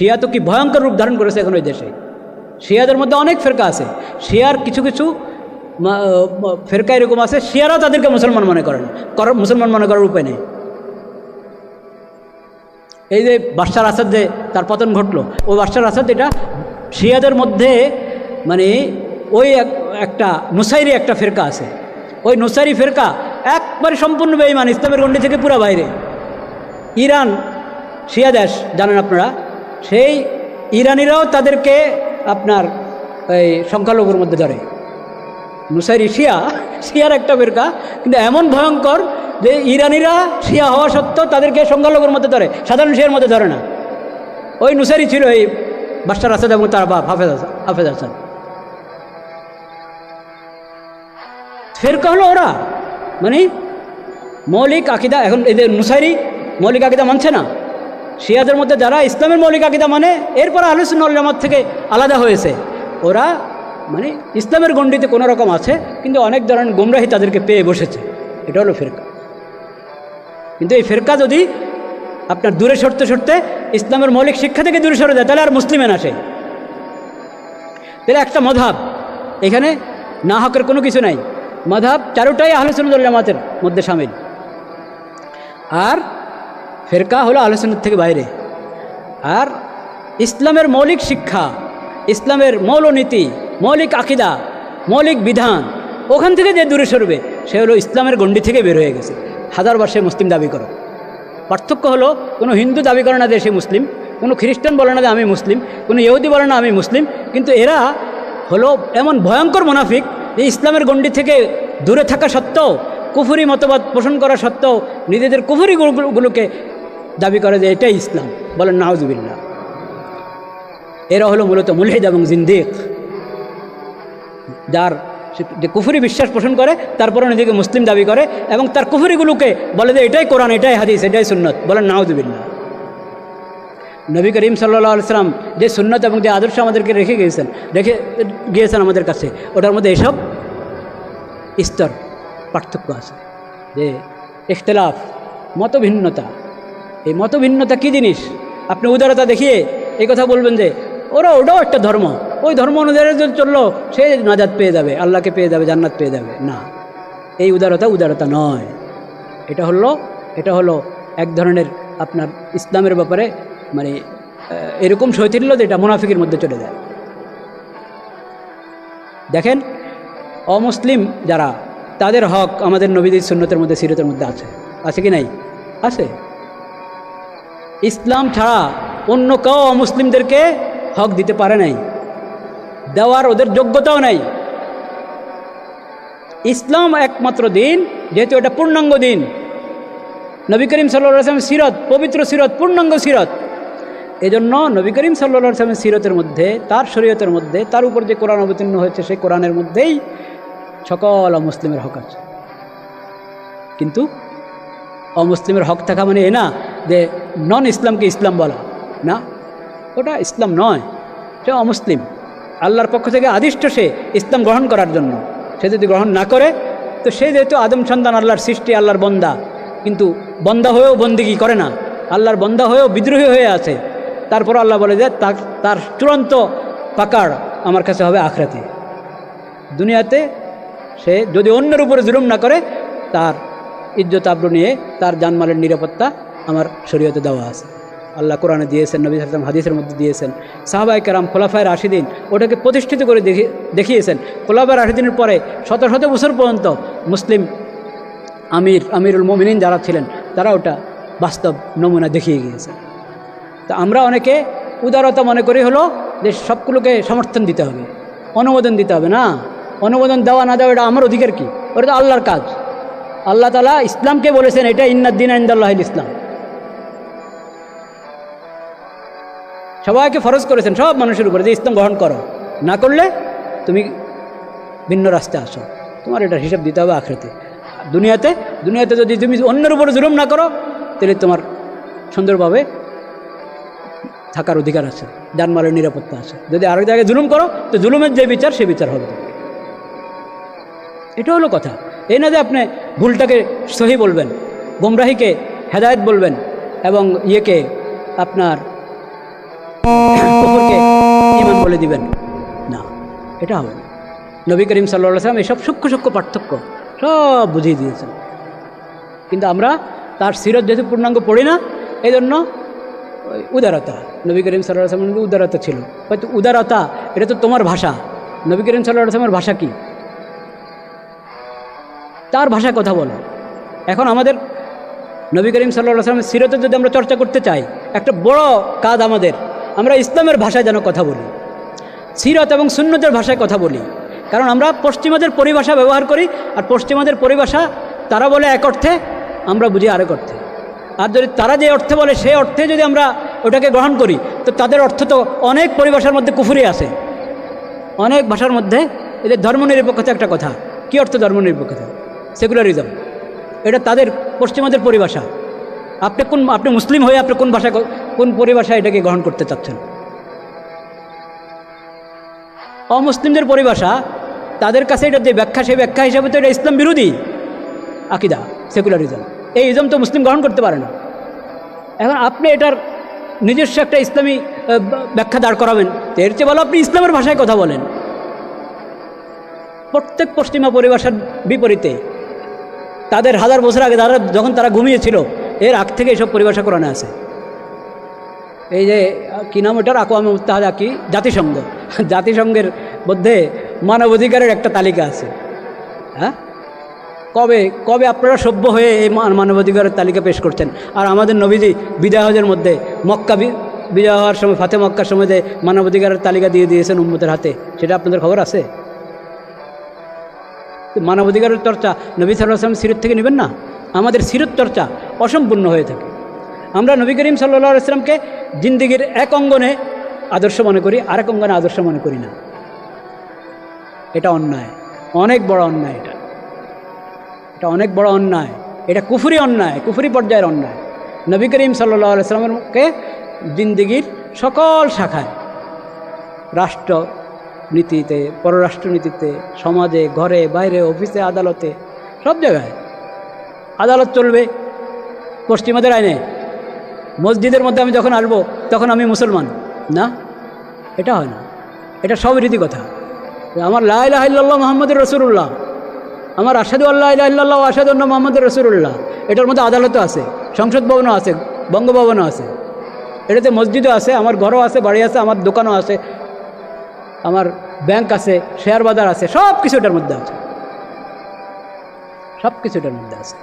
শিয়া তো কি ভয়ঙ্কর রূপ ধারণ করেছে এখন ওই দেশে। শিয়াদের মধ্যে অনেক ফেরকা আছে। শিয়ার কিছু কিছু ফেরকা এরকম আছে, শিয়ারাও তাদেরকে মুসলমান মনে করেন। মুসলমান মনে করার উপায় নেই। এই যে বাদশার আসাদ যে তার পতন ঘটলো ওই বাদশার আসাদ এটা শিয়াদের মধ্যে মানে ওই একটা নুসাইরি একটা ফেরকা আছে। ওই নুসাইরি ফেরকা একবারে সম্পূর্ণ বেইমান ইসলামের গণ্ডি থেকে পুরো বাইরে। ইরান, শিয়া দেশ, জানেন আপনারা? সেই ইরানিরাও তাদেরকে আপনার এই সংখ্যালঘুর মধ্যে ধরে। নুসাইরি শিয়া, শিয়ার একটা বেরকা কিন্তু এমন ভয়ঙ্কর যে ইরানিরা শিয়া হওয়া সত্ত্বেও তাদেরকে সংখ্যালঘুর মধ্যে ধরে, সাধারণ শিয়ার মধ্যে ধরে না। ওই নুসারি ছিল এই বাস্টার আসাদ এবং তার বাপ হাফেজ হাফেজ হাসান। ফেরকা হলো ওরা মানে মৌলিক আকিদা, এখন এদের নুসারি মৌলিক আকিদা মানছে না। শিয়াদের মধ্যে যারা ইসলামের মৌলিক আকিদা মানে এরপর আলোচনা জামাত থেকে আলাদা হয়েছে। ওরা মানে ইসলামের গণ্ডিতে কোনো রকম আছে, কিন্তু অনেক ধরনের গুমরাহি তাদেরকে পেয়ে বসেছে। এটা হলো ফেরকা। কিন্তু এই ফেরকা যদি আপনার দূরে সরতে সরতে ইসলামের মৌলিক শিক্ষা থেকে দূরে সরে যায়, তাহলে আর মুসলিমেন আসে তাহলে একটা মধাব, এখানে না হকের কোনো কিছু নাই। মধাব চারোটাই আহলসুল জামাতের মধ্যে সামিল। আর ফেরকা হলো আলোচনার থেকে বাইরে। আর ইসলামের মৌলিক শিক্ষা, ইসলামের মৌলনীতি, মৌলিক আকিদা, মৌলিক বিধান, ওখান থেকে যে দূরে সরবে, সে হলো ইসলামের গণ্ডি থেকে বের হয়ে গেছে। হাজার বর্ষে মুসলিম দাবি করো। পার্থক্য হলো, কোনো হিন্দু দাবি করে না যে সে মুসলিম, কোনো খ্রিস্টান বলে না যে আমি মুসলিম, কোনো ইহুদি বলে না আমি মুসলিম, কিন্তু এরা হলো এমন ভয়ঙ্কর মুনাফিক যে ইসলামের গণ্ডি থেকে দূরে থাকা সত্ত্বেও, কুফুরি মতবাদ পোষণ করা সত্ত্বেও, নিজেদের কুফুরি গুলোকে দাবি করে যে এটাই ইসলাম। বলেন নাউজুবিল্লা এরা হলো মূলত মুলহিদ এবং জিন্দিক। যার যে কুফুরি বিশ্বাস পোষণ করে তারপরে নিজেকে মুসলিম দাবি করে এবং তার কুফুরিগুলোকে বলে যে এটাই কোরআন, এটাই হাদিস, এটাই সুন্নত। বলেন নাউজুবিল্লা নবী করিম সাল্লা সাল্লাম যে সুন্নত এবং যে আদর্শ আমাদেরকে রেখে গিয়েছেন রেখে গিয়েছেন আমাদের কাছে, ওটার মধ্যে এসব স্তর পার্থক্য আছে। যে ইখতলাফ, মতভিন্নতা এই মতভিন্নতা কী জিনিস? আপনি উদারতা দেখিয়ে এই কথা বলবেন যে, ওরা ওটাও একটা ধর্ম। ওই ধর্ম অনুযায়ী যদি চলল, সে নাজাদ পেয়ে যাবে, আল্লাহকে পেয়ে যাবে, জান্নাত পেয়ে যাবে। না। এই উদারতা উদারতা নয়। এটা হলো এটা হলো এক ধরনের আপনার ইসলামের ব্যাপারে মানে এরকম শৈথিল্য যেটা মুনাফিকের মধ্যে চলে যায়। দেখেন, অমুসলিম যারা, তাদের হক আমাদের নবীদের সুন্নতের মধ্যে সিরতের মধ্যে আছে। আছে কি নাই? আছে। ইসলাম ছাড়া অন্য কেউ অমুসলিমদেরকে হক দিতে পারে নাই। দেওয়ার ওদের যোগ্যতাও নাই। ইসলাম একমাত্র দিন, যেহেতু এটা পূর্ণাঙ্গ দিন। নবী করিম সাল্লাম সিরত, পবিত্র সিরত, পূর্ণাঙ্গ সিরত। এজন্য নবী করিম সাল্লা সাল্লামের সিরতের মধ্যে, তার শরীয়তের মধ্যে, তার উপর যে কোরআন অবতীর্ণ হয়েছে, সেই কোরআনের মধ্যেই সকল মুসলিমের হক আছে। কিন্তু অমুসলিমের হক থাকা মানে এ না যে নন ইসলামকে ইসলাম বলা। না, ওটা ইসলাম নয়, সে অমুসলিম। আল্লাহর পক্ষ থেকে আদিষ্ট সে ইসলাম গ্রহণ করার জন্য। সে যদি গ্রহণ না করে, তো সে যেহেতু আদম সন্তান, আল্লাহর সৃষ্টি, আল্লাহর বন্দা, কিন্তু বন্দা হয়েও বন্দিগি করে না। আল্লাহর বন্দা হয়েও বিদ্রোহী হয়ে আছে। তারপর আল্লাহ বলে যে তার চূড়ান্ত পাকার আমার কাছে হবে আখরাতে। দুনিয়াতে সে যদি অন্যের উপরে জুলুম না করে, তার ইজ্জত আব্রু নিয়ে তার জানমালের নিরাপত্তা আমার শরীয়তে দেওয়া আছে। আল্লাহ কোরআনে দিয়েছেন, নবী সালাম হাদিসের মধ্যে দিয়েছেন সাহাবাই কারাম খোলাফায় রাশিদিন ওটাকে প্রতিষ্ঠিত করে দেখি, দেখিয়েছেন। খোলাফায় রাশিদিনের পরে শত শত বছর পর্যন্ত মুসলিম আমির, আমিরুল মোমিনিন যারা ছিলেন, তারা ওটা বাস্তব নমুনা দেখিয়ে গিয়েছে তা আমরা অনেকে উদারতা মনে করি হলো যে সবগুলোকে সমর্থন দিতে হবে, অনুমোদন দিতে হবে না। অনুমোদন দেওয়া না দেওয়া, এটা আমার অধিকার কি? ওটা তো আল্লাহর কাজ। আল্লাহ তালা ইসলামকে বলেছেন, এটা ইন্নাদ্দিন আইন্দাল্লাহ ইসলাম। সবাইকে ফরজ করেছেন, সব মানুষের উপরে যে ইসলাম গ্রহণ করো। না করলে তুমি ভিন্ন রাস্তায় আসো। তোমার এটা হিসাব দিতে হবে আখড়াতে দুনিয়াতে দুনিয়াতে যদি তুমি অন্যের উপরে জুলুম না করো, তাহলে তোমার সুন্দরভাবে থাকার অধিকার আছে জানমালের নিরাপত্তা আছে। যদি আরেক জায়গায় জুলুম করো, তো জুলুমের যে বিচার, সে বিচার হবে। এটা হলো কথা। এই না যে আপনি ভুলটাকে সহি বলবেন, গোমরাহিকে হেদায়েত বলবেন এবং ইয়েকে আপনার ইমান বলে দিবেন। না, এটা হবে নবী করিম সাল্লাহ সাল্লাম এসব সূক্ষ্ম সূক্ষ্ম পার্থক্য সব বুঝিয়ে দিয়েছেন। কিন্তু আমরা তার সিরত যেহেতু পূর্ণাঙ্গ পড়ি না এই জন্য উদারতা, নবী করিম সাল্লাহ আসলামের উদারতা ছিল। হয়তো উদারতা, এটা তো তোমার ভাষা। নবী করিম সাল্লাহ আসলামের ভাষা কি? তার ভাষায় কথা বলো। এখন আমাদের নবী করিম সাল্লাহ আসলামের সিরতে যদি আমরা চর্চা করতে চাই, একটা বড় কাজ আমাদের, আমরা ইসলামের ভাষায় যেন কথা বলি, সিরত এবং সুন্নতের ভাষায় কথা বলি। কারণ আমরা পশ্চিমাদের পরিভাষা ব্যবহার করি, আর পশ্চিমাদের পরিভাষা তারা বলে এক অর্থে, আমরা বুঝি আরেক অর্থে। আর যদি তারা যে অর্থে বলে, সেই অর্থে যদি আমরা ওটাকে গ্রহণ করি, তো তাদের অর্থ তো অনেক পরিভাষার মধ্যে কুফুরি আছে। অনেক ভাষার মধ্যে এদের ধর্মনিরপেক্ষতা একটা কথা। কী অর্থ ধর্মনিরপেক্ষতা? সেকুলারিজম এটা তাদের পশ্চিমাদের পরিভাষা। আপনি কোন, আপনি মুসলিম হয়ে আপনি কোন ভাষা কোন পরিভাষা এটাকে গ্রহণ করতে চাচ্ছেন? অমুসলিমদের পরিভাষা, তাদের কাছে এটা যে ব্যাখ্যা, সেই ব্যাখ্যা হিসাবে তো এটা ইসলাম বিরোধী আকিদা সেকুলারিজম এই ইজম তো মুসলিম গ্রহণ করতে পারে না। এখন আপনি এটার নিজস্ব একটা ইসলামী ব্যাখ্যা দাঁড় করাবেন। এর চেয়ে ভালো আপনি ইসলামের ভাষায় কথা বলেন। প্রত্যেক পশ্চিমা পরিভাষার বিপরীতে তাদের হাজার বছর আগে তারা যখন তারা ঘুমিয়েছিল, এর আগ থেকে এসব পরিভাষা করানো আছে। এই যে, কি নাম ওটার? আকোয়াম মুত্তাহাদা কি? জাতিসংঘ। জাতিসংঘের মধ্যে মানবাধিকারের একটা তালিকা আছে। হ্যাঁ? কবে কবে আপনারা সভ্য হয়ে এই মান- মানবাধিকারের তালিকা পেশ করছেন? আর আমাদের নবীজি বিদায় হজের মধ্যে মক্কা বিদায় হওয়ার সময়, ফাতে মক্কার সময় যে মানবাধিকারের তালিকা দিয়ে দিয়েছেন উম্মতের হাতে, সেটা আপনাদের খবর আছে? মানবাধিকারের চর্চা নবী সাল্লাহ আসলাম সিরত থেকে নেবেন না? আমাদের সিরত চর্চা অসম্পূর্ণ হয়ে থাকে। আমরা নবী করিম সাল্লাহ আসলামকে জিন্দিগির এক অঙ্গনে আদর্শ মনে করি, আরেক অঙ্গনে আদর্শ মনে করি না। এটা অন্যায়। অনেক বড় অন্যায় এটা। এটা অনেক বড় অন্যায়। এটা কুফুরি অন্যায়, কুফুরি পর্যায়ের অন্যায়। নবী করিম সাল্লাহ আলাইস্লামকে জিন্দিগির সকল শাখায়, রাষ্ট্র নীতিতে পররাষ্ট্রনীতিতে, সমাজে, ঘরে, বাইরে, অফিসে, আদালতে, সব জায়গায়। আদালত চলবে পশ্চিমাদের আইনে। মসজিদের মধ্যে আমি যখন আসব, তখন আমি মুসলমান। না, এটা হয় না। এটা সব রীতি কথা। আমার লাইলাহ মোহাম্মদ রসুল্লাহ আমার আসাদু আল্লাহ ইল্লাহ আসাদুল্লাহ মোহাম্মদ রসুল্লাহ এটার মধ্যে আদালতও আছে, সংসদ ভবনও আছে, বঙ্গভবনও আছে। এটাতে মসজিদও আছে, আমার ঘরও আছে, বাড়ি আছে, আমার দোকানও আছে আমার ব্যাংক আছে শেয়ার বাজার আছে সব কিছু এটার মধ্যে আছে। সব কিছু এটার মধ্যে আছে।